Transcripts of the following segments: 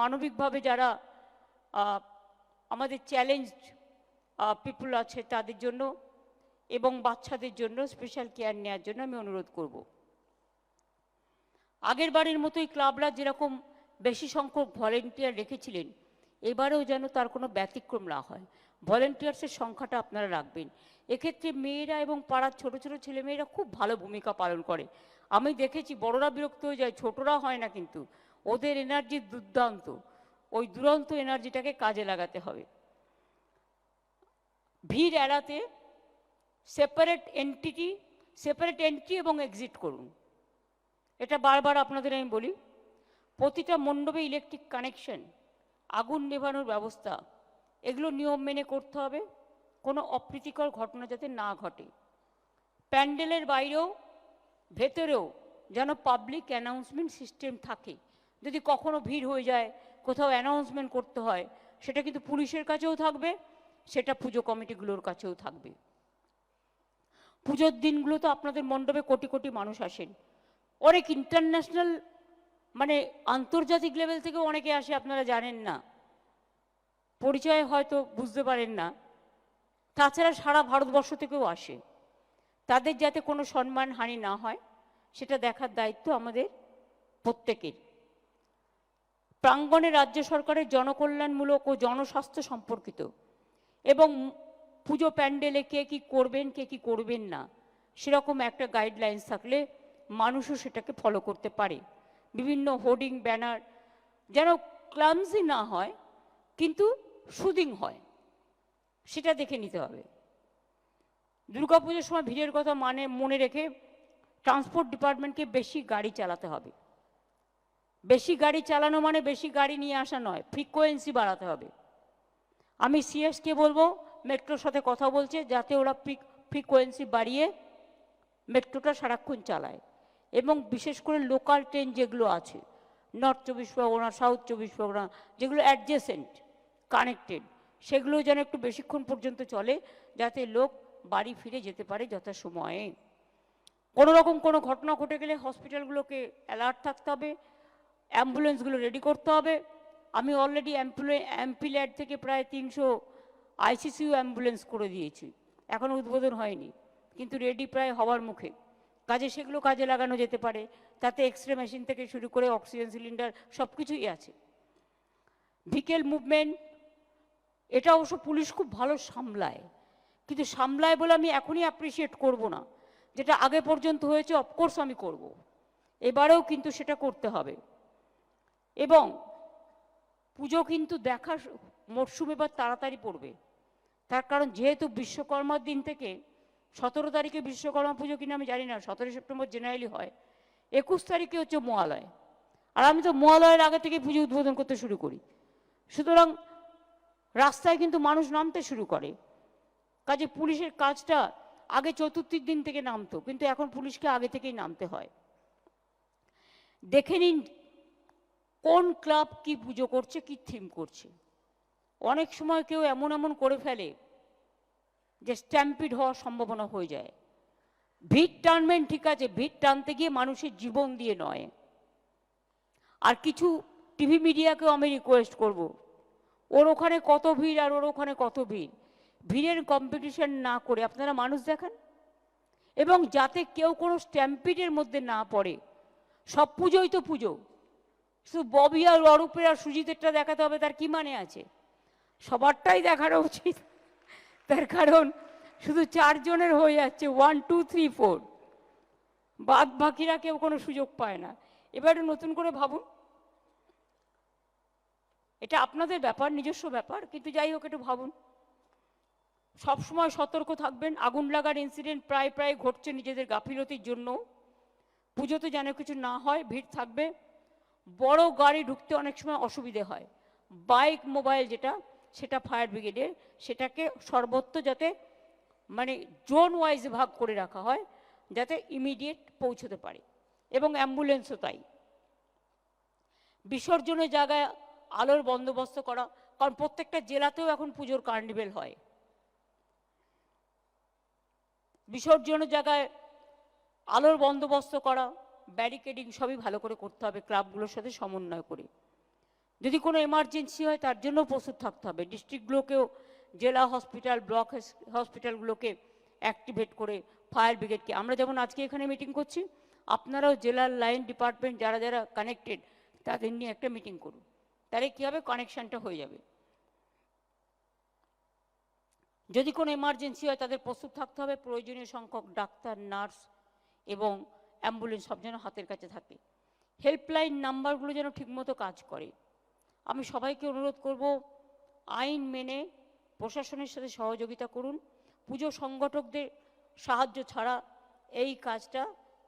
মানবিকভাবে যারা আমাদের চ্যালেঞ্জ পিপুল আছে তাদের জন্য এবং বাচ্চাদের জন্য স্পেশাল কেয়ার নেওয়ার জন্য আমি অনুরোধ করব। আগের বারের মতোই ক্লাবরা যেরকম বেশি সংখ্যক ভলেন্টিয়ার রেখেছিলেন, এবারেও যেন তার কোনো ব্যতিক্রম না হয়। ভলেন্টিয়ার্সের সংখ্যাটা আপনারা রাখবেন। এক্ষেত্রে মেয়েরা এবং পাড়ার ছোট ছোট ছেলেমেয়েরা খুব ভালো ভূমিকা পালন করে। আমি দেখেছি বড়রা বিরক্ত হয়ে যায়, ছোটরা হয় না কিন্তু। ওদের এনার্জি দুর্দান্ত। ওই দুরন্ত এনার্জিটাকে কাজে লাগাতে হবে। ভিড় এড়াতে সেপারেট এন্টিটি সেপারেট এন্ট্রি এবং এক্সিট করুন। এটা বারবার আপনাদের আমি বলি, প্রতিটা মণ্ডপে ইলেকট্রিক কানেকশন আগুন নেভানোর ব্যবস্থা, এগুলো নিয়ম মেনে করতে হবে, কোনো অপ্রীতিকর ঘটনা যাতে না ঘটে। প্যান্ডেলের বাইরেও, ভেতরেও যেন পাবলিক অ্যানাউন্সমেন্ট সিস্টেম থাকে। যদি কখনো ভিড় হয়ে যায়, কোথাও অ্যানাউন্সমেন্ট করতে হয়, সেটা কিন্তু পুলিশের কাছেও থাকবে, সেটা পুজো কমিটিগুলোর কাছেও থাকবে। পুজোর দিনগুলো তো আপনাদের মণ্ডপে কোটি কোটি মানুষ আসেন। অনেক ইন্টারন্যাশনাল মানে আন্তর্জাতিক লেভেল থেকেও অনেকে আসে, আপনারা জানেন না। পরিচয় হয়তো বুঝতে পারেন না। তাছাড়া সারা ভারতবর্ষ থেকেও আসে। তাদের যাতে কোনো সম্মান হানি না হয়, সেটা দেখার দায়িত্ব আমাদের প্রত্যেকের। প্রাঙ্গণে রাজ্য সরকারের জনকল্যাণমূলক ও জনস্বাস্থ্য সম্পর্কিত। এবং পুজো প্যান্ডেলে কে কি করবেন, কে কি করবেন না, সেরকম একটা গাইডলাইন্স থাকলে মানুষও সেটাকে ফলো করতে পারে। বিভিন্ন হোর্ডিং ব্যানার যেন ক্লামজি না হয়, কিন্তু সুদিং হয়, সেটা দেখে নিতে হবে। দুর্গাপুজোর সময় ভিড়ের কথা মানে মনে রেখে ট্রান্সপোর্ট ডিপার্টমেন্টকে বেশি গাড়ি চালাতে হবে। বেশি গাড়ি চালানো মানে বেশি গাড়ি নিয়ে আসা নয় ফ্রিকোয়েন্সি বাড়াতে হবে। আমি সিএসকে বলব, মেট্রোর সাথে কথা বলছে, যাতে ওরা ফ্রিকোয়েন্সি বাড়িয়ে মেট্রোটা সারাক্ষণ চালায়। এবং বিশেষ করে লোকাল ট্রেন যেগুলো আছে নর্থ চব্বিশ পরগনা সাউথ চব্বিশ পরগনা, যেগুলো অ্যাডজেসেন্ট কানেক্টেড সেগুলো যেন একটু বেশিক্ষণ পর্যন্ত চলে, যাতে লোক বাড়ি ফিরে যেতে পারে যথাসময়ে। কোনো রকম কোনো ঘটনা ঘটে গেলে হসপিটালগুলোকে অ্যালার্ট থাকতে হবে অ্যাম্বুলেন্সগুলো রেডি করতে হবে। আমি অলরেডি অ্যাম্পিল্যাড থেকে প্রায় তিনশো আইসিসিউ অ্যাম্বুলেন্স করে দিয়েছি। এখনও উদ্বোধন হয়নি, কিন্তু রেডি প্রায় হওয়ার মুখে। কাজে সেগুলো কাজে লাগানো যেতে পারে, তাতে এক্স রে মেশিন থেকে শুরু করে অক্সিজেন সিলিন্ডার সব কিছুই আছে। ভিকেল মুভমেন্ট এটা অবশ্য পুলিশ খুব ভালো সামলায়, কিন্তু সামলায় বলে আমি এখনই অ্যাপ্রিসিয়েট করব না। যেটা আগে পর্যন্ত হয়েছে অফকোর্স আমি করব। এবারেও কিন্তু সেটা করতে হবে। এবং পুজো কিন্তু দেখা মরশুম এবার তাড়াতাড়ি পড়বে। তার কারণ যেহেতু বিশ্বকর্মার দিন থেকে সতেরো তারিখে বিশ্বকর্মা পুজো কিনা আমি জানি না, সতেরোই সেপ্টেম্বর জেনারেলি হয়। একুশ তারিখে হচ্ছে মহালয়। আর আমি তো মহালয়ের আগে থেকে পুজো উদ্বোধন করতে শুরু করি। সুতরাং রাস্তায় কিন্তু মানুষ নামতে শুরু করে। কাজে পুলিশের কাজটা আগে চতুর্থীর দিন থেকে নামতো, কিন্তু এখন পুলিশকে আগে থেকেই নামতে হয়। দেখে নিন কোন ক্লাব কি পুজো করছে, কি থিম করছে? অনেক সময় কেউ এমন এমন করে ফেলে যে স্ট্যাম্পিড হওয়ার সম্ভাবনা হয়ে যায়। ভিড় টানবেন ঠিক আছে, ভিড় টানতে গিয়ে মানুষের জীবন দিয়ে নয়। আর কিছু টিভি মিডিয়াকেও আমি রিকোয়েস্ট করব। ওর ওখানে কত ভিড় আর ওর ওখানে কত ভিড়? ভিড়ের কম্পিটিশন না করে আপনারা মানুষ দেখান। এবং যাতে কেউ কোনো স্ট্যাম্পিডের মধ্যে না পড়ে, সব পুজোই তো পুজো। শুধু ববি আর অরূপের আর সুজিতেরটা দেখাতে হবে, তার কি মানে আছে? সবারটাই দেখানো উচিত। তার কারণ শুধু চারজনের হয়ে যাচ্ছে ওয়ান টু থ্রি ফোর বাদ বাকিরা কেউ কোনো সুযোগ পায় না। এবারে নতুন করে ভাবুন। এটা আপনাদের ব্যাপার, নিজস্ব ব্যাপার, কিন্তু যাই হোক, একটু ভাবুন। সবসময় সতর্ক থাকবেন, আগুন লাগার ইনসিডেন্ট প্রায় প্রায় ঘটছে নিজেদের গাফিলতির জন্য পুজোতে যেন কিছু না হয়, ভিড় থাকবে। বড় গাড়ি ঢুকতে অনেক সময় অসুবিধে হয়। বাইক, মোবাইল যেটা, সেটা ফায়ার ব্রিগেডের, সেটাকে সর্বত্র যাতে মানে জোন ওয়াইজ ভাগ করে রাখা হয়, যাতে ইমিডিয়েট পৌঁছতে পারে। এবং অ্যাম্বুলেন্সও তাই। বিসর্জনের জায়গায় আলোর বন্দোবস্ত করা, কারণ প্রত্যেকটা জেলাতেও এখন পুজোর কার্নিভেল হয়। বিসর্জনের জায়গায় আলোর বন্দোবস্ত করা ব্যারিকেডিং সবই ভালো করে করতে হবে ক্লাবগুলোর সাথে সমন্বয় করে। যদি কোনো এমার্জেন্সি হয়, তার জন্য প্রস্তুত থাকতে হবে। ডিস্ট্রিক্টগুলোকেও জেলা হসপিটাল ব্লক হসপিটালগুলোকে অ্যাক্টিভেট করে ফায়ার ব্রিগেডকে আমরা যেমন আজকে এখানে মিটিং করছি, আপনারাও জেলার লাইন ডিপার্টমেন্ট যারা যারা কানেক্টেড তাদের নিয়ে একটা মিটিং করুন। তাহলে কী হবে? কানেকশানটা হয়ে যাবে। যদি কোনো এমার্জেন্সি হয়, তাদের প্রস্তুত থাকতে হবে। প্রয়োজনীয় সংখ্যক ডাক্তার নার্স এবং অ্যাম্বুলেন্স সব যেন হাতের কাছে থাকে। হেল্পলাইন নাম্বারগুলো যেন ঠিকমতো কাজ করে। আমি সবাইকে অনুরোধ করব, আইন মেনে প্রশাসনের সাথে সহযোগিতা করুন। পুজো সংগঠকদের সাহায্য ছাড়া এই কাজটা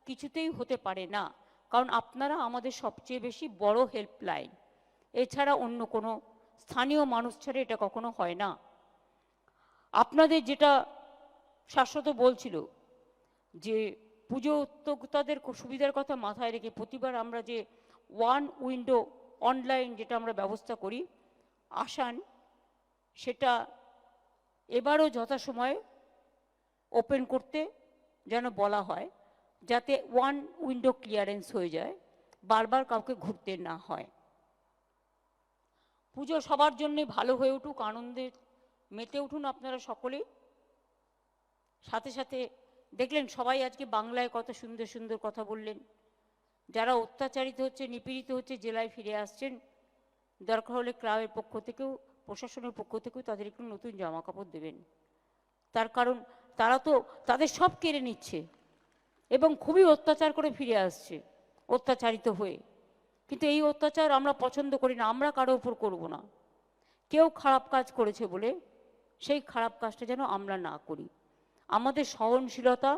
কিছুতেই হতে পারে না, কারণ আপনারা আমাদের সবচেয়ে বেশি বড় হেল্পলাইন। এছাড়া অন্য কোনো স্থানীয় মানুষ ছাড়া এটা কখনো হয় না। আপনাদের যেটা শাশ্বত বলছিল যে পুজো উদ্যোক্তাদের সুবিধার কথা মাথায় রেখে প্রতিবার আমরা যে ওয়ান উইন্ডো অনলাইন যেটা আমরা ব্যবস্থা করি, আসান, সেটা এবারও যথাসময়ে ওপেন করতে যেন বলা হয়, যাতে ওয়ান উইন্ডো ক্লিয়ারেন্স হয়ে যায়, বারবার কাউকে ঘুরতে না হয়। পুজো সবার জন্যে ভালো হয়ে উঠুক, আনন্দে মেতে উঠুন আপনারা সকলেই। সাথে সাথে দেখলেন সবাই আজকে বাংলায় কত সুন্দর সুন্দর কথা বললেন। যারা অত্যাচারিত হচ্ছে, নিপীড়িত হচ্ছে, জেলায় ফিরে আসছেন, দরকার হলে ক্লাবের পক্ষ থেকেও, প্রশাসনের পক্ষ থেকেও তাদের একটু নতুন জামা কাপড় দেবেন। তার কারণ, তারা তো তাদের সব কেড়ে নিচ্ছে এবং খুবই অত্যাচার করে ফিরে আসছে, অত্যাচারিত হয়ে। কিন্তু এই অত্যাচার আমরা পছন্দ করি না, আমরা কারও উপর করব না। কেউ খারাপ কাজ করেছে বলে, সেই খারাপ কাজটা যেন আমরা না করি। আমাদের সহনশীলতা,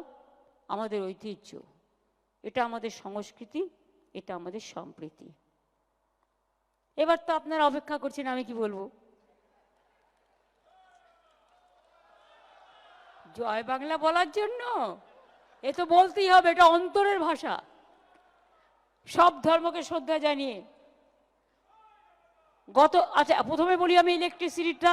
আমাদের ঐতিহ্য, এটা আমাদের সংস্কৃতি, এটা আমাদের সম্প্রীতি। এবার তো আপনারা অপেক্ষা করছেন, আমি কি বলব? জয় বাংলা বলার জন্য? এ তো বলতেই হবে, এটা অন্তরের ভাষা। সব ধর্মকে শ্রদ্ধা জানিয়ে। গত আচ্ছা প্রথমে বলি আমি ইলেকট্রিসিটিটা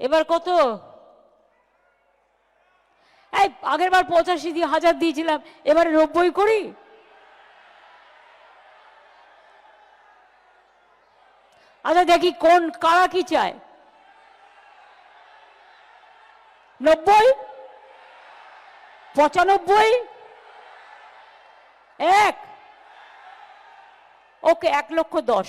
এবার কত? এই, আগের বার পঁচাশি দিয়ে হাজার দিয়েছিলাম, এবারে নব্বই করি? আচ্ছা দেখি কোন, কারা কি চায়? নব্বই? পঁচানব্বই? এক? ওকে, এক লক্ষ দশ।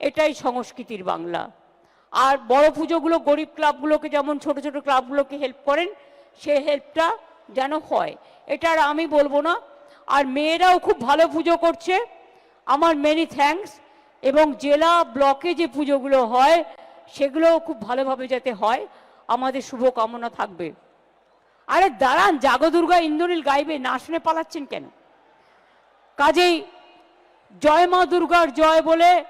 এটাই সংস্কৃতির বাংলা। আর বড় পুজোগুলো, গরিব ক্লাবগুলোকে, যেমন ছোট ছোট ক্লাবগুলোকে হেল্প করেন, সে হেল্পটা যেন হয়। এটা আর আমি বলব না। আর মেয়েরাও খুব ভালো পুজো করছে। আমার মেনি থ্যাঙ্কস এবং জেলা ব্লকে যে পুজোগুলো হয়, সেগুলোও খুব ভালোভাবে যাতে হয়, আমাদের শুভকামনা থাকবে। আরে দাঁড়ান জাগদুর্গা ইন্দ্রনীল গাইবে, না শুনে পালাচ্ছেন কেন? কাজেই জয় মা দুর্গার জয় বলে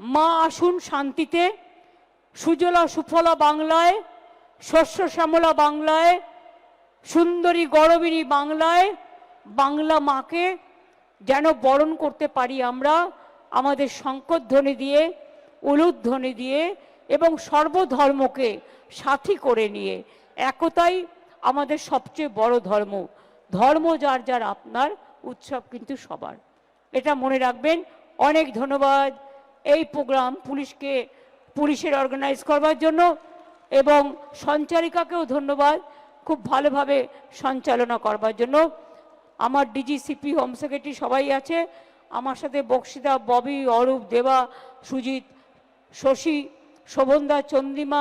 মা আসুন শান্তিতে, সুজলা সুফলা বাংলায়, শস্য শ্যামলা বাংলায়, সুন্দরী গরবিনী বাংলায়, বাংলা মাকে যেন বরণ করতে পারি আমরা, আমাদের শঙ্করধ্বনি দিয়ে, উলুধ্বনি দিয়ে এবং সর্বধর্মকে সাথী করে নিয়ে। একতাই আমাদের সবচেয়ে বড় ধর্ম। ধর্ম যার যার আপনার উৎসব কিন্তু সবার। এটা মনে রাখবেন। অনেক ধন্যবাদ। এই প্রোগ্রাম পুলিশকে, পুলিশের অর্গানাইজ করবার জন্য এবং সঞ্চারিকাকেও ধন্যবাদ খুব ভালোভাবে সঞ্চালনা করবার জন্য। আমার ডিজিসিপি হোম সেক্রেটারি সবাই আছে। আমার সাথে বক্সিদা ববি, অরূপ দেবা, সুজিত, শশী, শোভনদা, চন্দ্রিমা